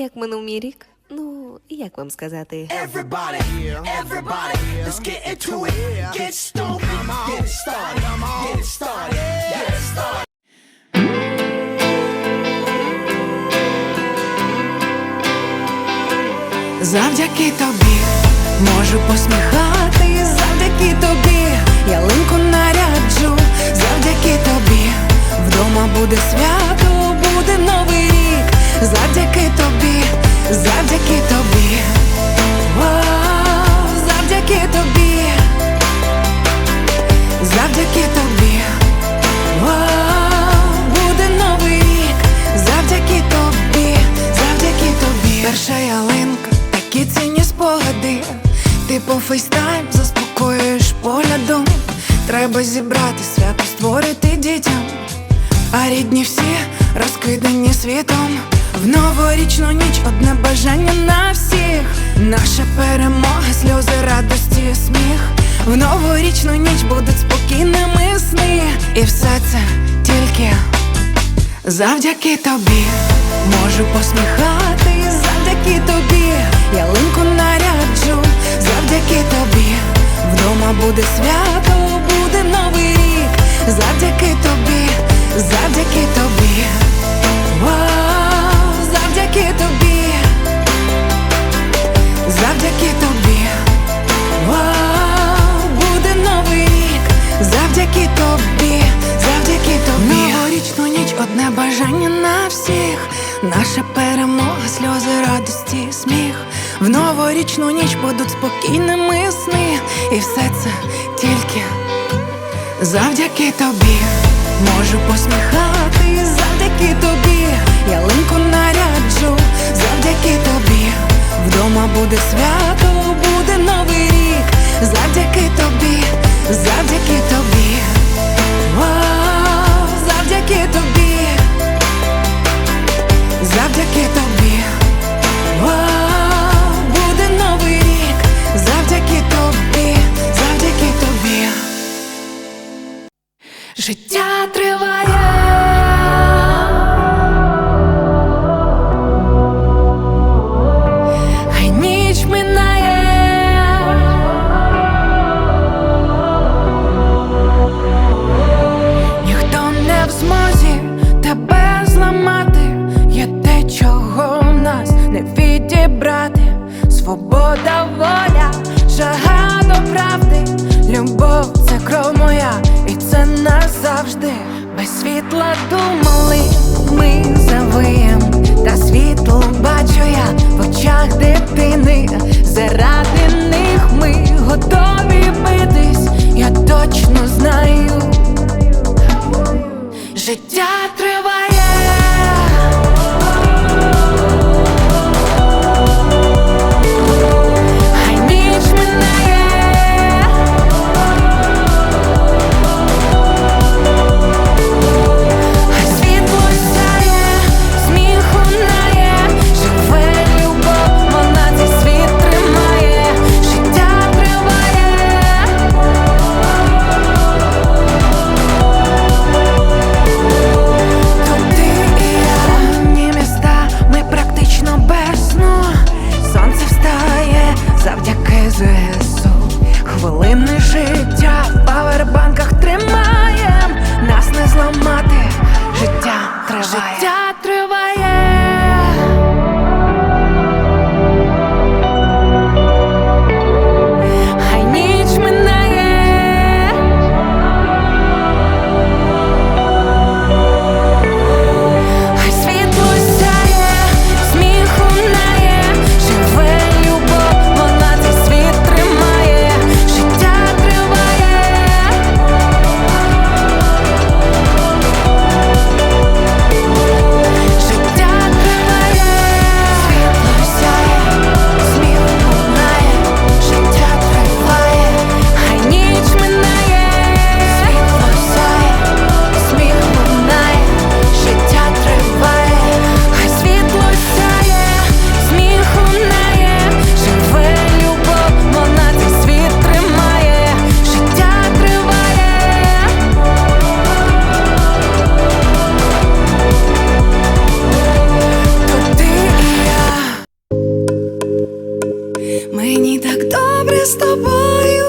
Як минув мій рік? Ну, як вам сказати? Everybody, everybody, let's get into it. Get stupid, get it started, get it started, get it started. Завдяки тобі можу посміхатись, завдяки тобі спогади. Ти по фейстайм заспокоюєш поглядом. Треба зібрати свято, створити дітям. А рідні всі розкидані світом. В новорічну ніч одне бажання на всіх. Наша перемога, сльози, радості, сміх. В новорічну ніч будуть спокійними сни. І все це тільки Завдяки тобі можу посміхатись, завдяки тобі ялинку наряджу, завдяки тобі. Вдома буде свято, буде новий рік, завдяки тобі, завдяки тобі, завдяки тобі, завдяки тобі, буде новий завдяки тобі, завдяки тобі. Новорічну ніч одне бажання на всіх. Наша перемога, новорічну ніч будуть спокійними сни. І все це тільки завдяки тобі. Можу посміхати, завдяки тобі. Ялинку наряджу, завдяки тобі. Вдома буде свято, Життя очах дитини. часу, хвилини життя в павербанках тримаєм, нас не зламати, життя триває. з тобою.